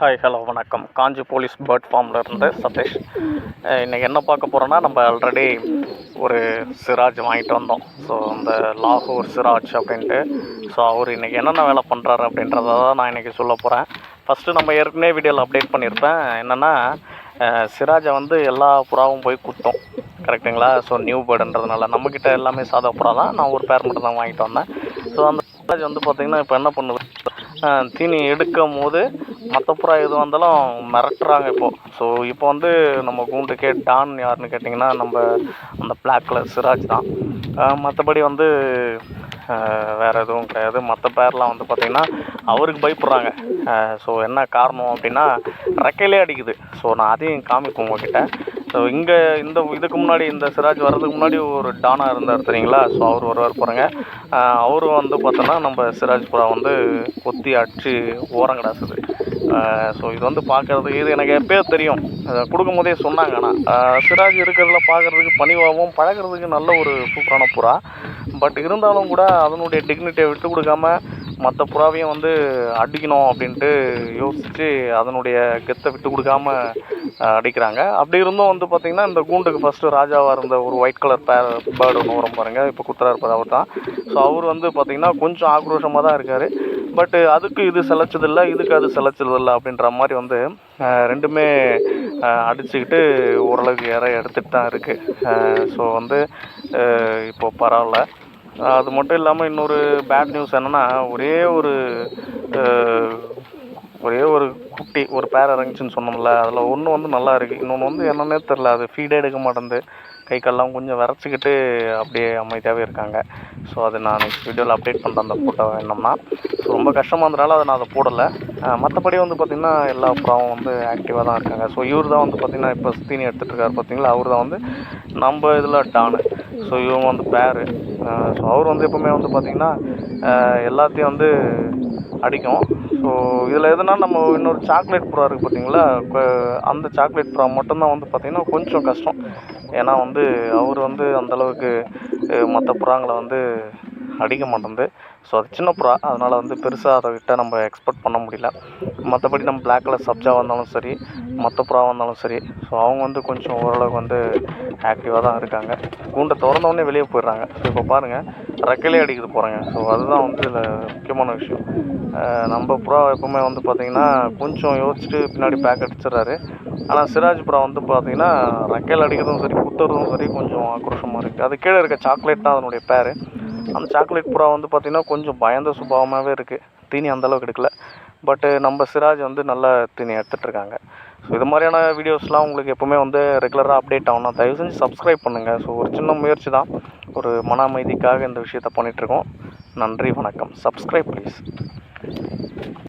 Hi hello வணக்கம். காஞ்சி police bird ஃபார்மில் இருந்து சதீஷ். இன்றைக்கி என்ன பார்க்க போகிறோன்னா நம்ம ஆல்ரெடி ஒரு சிராஜ் வாங்கிட்டு வந்தோம். ஸோ அந்த லாகூர் சிராஜ் அப்படின்ட்டு. ஸோ அவர் இன்றைக்கி என்னென்ன வேலை பண்ணுறாரு அப்படின்றத தான் நான் இன்றைக்கி சொல்ல போகிறேன் ஃபஸ்ட்டு நம்ம ஏற்கனவே வீடியோவில் அப்டேட் பண்ணியிருப்பேன். என்னென்னா சிராஜை வந்து எல்லா புறாவும் போய் குத்தும். கரெக்டுங்களா ஸோ நியூ பேர்டுன்றதுனால நம்மக்கிட்ட எல்லாமே சாதா புறா தான். நான் ஒரு பேர் மட்டும் தான் வாங்கிட்டு வந்தேன். ஸோ அந்த சிராஜ் வந்து பார்த்திங்கன்னா இப்போ என்ன பண்ணுது தீனி எடுக்கும் போது மற்ற புறா எது வந்தாலும் மிரட்டுறாங்க இப்போது ஸோ இப்போ வந்து நம்ம கூண்டுக்கே டான் யாருன்னு கேட்டிங்கன்னா நம்ம அந்த பிளாக் கலர் சிராஜ் தான். மற்றபடி வந்து வேறு எதுவும் கிடையாது. மற்ற பேர்லாம் வந்து பார்த்திங்கன்னா அவருக்கு பயப்படுறாங்க. ஸோ என்ன காரணம் அப்படின்னா ரெக்கையிலே அடிக்குது. ஸோ நான் அதையும் காமிப்பேன் உங்ககிட்ட. ஸோ இங்கே இந்த இதுக்கு முன்னாடி இந்த சிராஜ் வர்றதுக்கு முன்னாடி ஒரு டானா இருந்தார் தெரியுங்களா? ஸோ அவர் வருவார் பாருங்கள் அவரும் வந்து பார்த்தோன்னா நம்ம சிராஜ் புறா வந்து கொத்தி அடிச்சு ஓரங்கடாசுது ஸோ இது வந்து பார்க்குறதுக்கு இது எனக்கு எப்பயோ தெரியும். கொடுக்கும் போதே சொன்னாங்க ஆனால் சிராஜ் இருக்கிறதுல பார்க்குறதுக்கு பணிவாகவும் பழகுறதுக்கு நல்ல ஒரு சூப்பரான புறா பட் இருந்தாலும் கூட அதனுடைய டிக்னிட்டியை விட்டு கொடுக்காம மற்ற புறாவையும் வந்து அடிக்கணும் அப்படின்ட்டு யோசித்து அதனுடைய கெத்தை விட்டு கொடுக்காம அடிக்கிறாங்க. அப்படி இருந்தும் வந்து பார்த்திங்கன்னா இந்த கூண்டுக்கு ஃபஸ்ட்டு ராஜாவாக இருந்த ஒரு ஒயிட் கலர் பேர் பேர்டு ஒன்று வரும் பாருங்கள் இப்போ குத்துறா இருப்பது அவர் தான். ஸோ அவர் வந்து பார்த்திங்கன்னா கொஞ்சம் ஆக்ரோஷமாக தான் இருக்கார். பட்டு அதுக்கு இது செலச்சதில்லை இதுக்கு அது செலச்சதில்லை அப்படின்ற மாதிரி வந்து ரெண்டுமே அடிச்சுக்கிட்டு ஓரளவுக்கு இறை எடுத்துகிட்டு தான் இருக்குது ஸோ வந்து இப்போது இப்போ பரவாயில்ல. அது மட்டும் இல்லாமல் இன்னொரு பேட் நியூஸ் என்னென்னா ஒரே ஒரு குட்டி ஒரு பேர் இறங்குச்சுன்னு சொன்னோம்ல அதில் ஒன்று வந்து நல்லா இருக்குது இன்னொன்று வந்து என்னன்னே தெரில அது ஃபீடே எடுக்க மாட்டேங்குது கை கால்லாம் கொஞ்சம் விரைச்சிக்கிட்டு அப்படியே அமைதியாகவே இருக்காங்க. ஸோ அது நான் நெக்ஸ்ட் வீடியோவில் அப்டேட் பண்ணுறேன் அந்த ஃபோட்டோ என்னம்னா ஸோ ரொம்ப கஷ்டமாக இருந்தனால அதை நான் அதை போடலை. மற்றபடி வந்து பார்த்திங்கன்னா எல்லா புறாவும் வந்து ஆக்டிவாக தான் இருக்காங்க. ஸோ இவர் தான் வந்து பார்த்திங்கன்னா இப்போ தீனி எடுத்துகிட்டு இருக்காரு பார்த்தீங்களா அவர் தான் வந்து நம்ம இதில் டானு. ஸோ இவங்க வந்து பேரு ஸோ அவர் வந்து எப்போவுமே வந்து பார்த்திங்கன்னா எல்லாத்தையும் வந்து அடிக்கும். ஸோ இதில் எதுனா நம்ம இன்னொரு சாக்லேட் புறா இருக்குது பார்த்தீங்களா இப்போ அந்த சாக்லேட் புறா மட்டும்தான் வந்து பார்த்திங்கன்னா கொஞ்சம் கஷ்டம். ஏன்னா வந்து அவர் வந்து அந்தளவுக்கு மற்ற புறாங்களை வந்து அடிக்க மாட்டேங்குது ஸோ அது சின்ன புறா. அதனால் வந்து பெருசாக அதை விட்டால் நம்ம எக்ஸ்பெக்ட் பண்ண முடியல. மற்றபடி நம்ம பிளாக் கலர் சப்ஜா வந்தாலும் சரி மற்ற புறா வந்தாலும் சரி ஸோ அவங்க வந்து கொஞ்சம் ஓரளவுக்கு வந்து ஆக்டிவாக தான் இருக்காங்க. கூண்டை திறந்தவொடனே வெளியே போயிடுறாங்க. ஸோ இப்போ பாருங்கள் ரெக்கையிலே அடிக்குது போகிறாங்க ஸோ அதுதான் வந்து இதில் முக்கியமான விஷயம். நம்ம புறா எப்பவுமே வந்து பார்த்திங்கன்னா கொஞ்சம் யோசிச்சுட்டு பின்னாடி பேக் அடிச்சிடுறாரு. ஆனால் சிராஜ் புறா வந்து பார்த்திங்கன்னா ரெக்கையில் அடிக்கிறதும் சரி குத்துறதும் சரி கொஞ்சம் ஆக்ரோஷமாக இருக்குது அது கீழே இருக்க சாக்லேட் தான் அதனுடைய பேர். அந்த சாக்லேட் புறா வந்து பார்த்திங்கன்னா கொஞ்சம் பயந்த சுபாவமாகவே இருக்குது தீனி அந்தளவுக்கு எடுக்கல. பட்டு நம்ம சிராஜ் வந்து நல்ல தீனி எடுத்துகிட்ருக்காங்க ஸோ இது மாதிரியான வீடியோஸ்லாம் உங்களுக்கு எப்போவுமே வந்து ரெகுலராக அப்டேட் ஆகணும். தயவு செஞ்சு சப்ஸ்கிரைப் பண்ணுங்கள் ஸோ ஒரு சின்ன முயற்சி தான். ஒரு மன அமைதிக்காக இந்த விஷயத்த பண்ணிகிட்ருக்கோம் நன்றி வணக்கம். Subscribe please